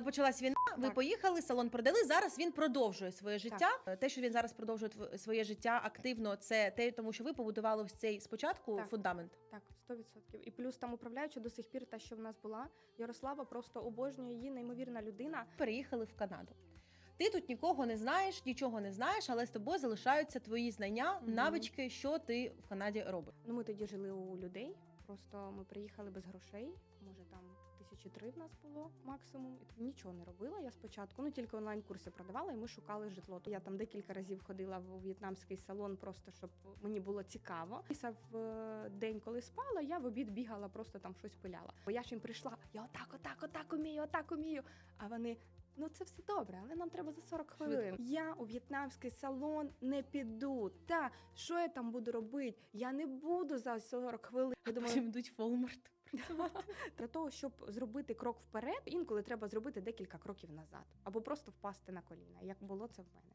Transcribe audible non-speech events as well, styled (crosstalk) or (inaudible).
Тут почалась війна. Ви Так. поїхали, салон продали. Зараз він продовжує своє життя. Те, що він зараз продовжує тв- своє життя активно, це те, тому що ви побудували ось цей спочатку Так. фундамент. Так, 100%. І плюс там управляюча до сих пір, та, що в нас була. Ярослава просто обожнює її, неймовірна людина. Переїхали в Канаду. Ти тут нікого не знаєш, нічого не знаєш, але з тобою залишаються твої знання, навички, що ти в Канаді робиш. Ну, ми тоді жили у людей. Просто ми приїхали без грошей. Може, там тисячі три в нас було максимум. І тут нічого не робила. Я спочатку, ну тільки онлайн-курси продавала, і ми шукали житло. Я там декілька разів ходила в в'єтнамський салон, просто щоб мені було цікаво. Після в е, день, коли спала, я в обід бігала, просто там щось пиляла. Бо я ж їм прийшла, я отак, отак, отак умію, отак умію. А вони. Ну, це все добре, але нам треба за 40 хвилин. Я у в'єтнамський салон не піду. Та що я там буду робити? Я не буду за 40 хвилин. Я думаю, Потім йдуть в Walmart. для (laughs) того, щоб зробити крок вперед, інколи треба зробити декілька кроків назад, або просто впасти на коліна, як було це в мене.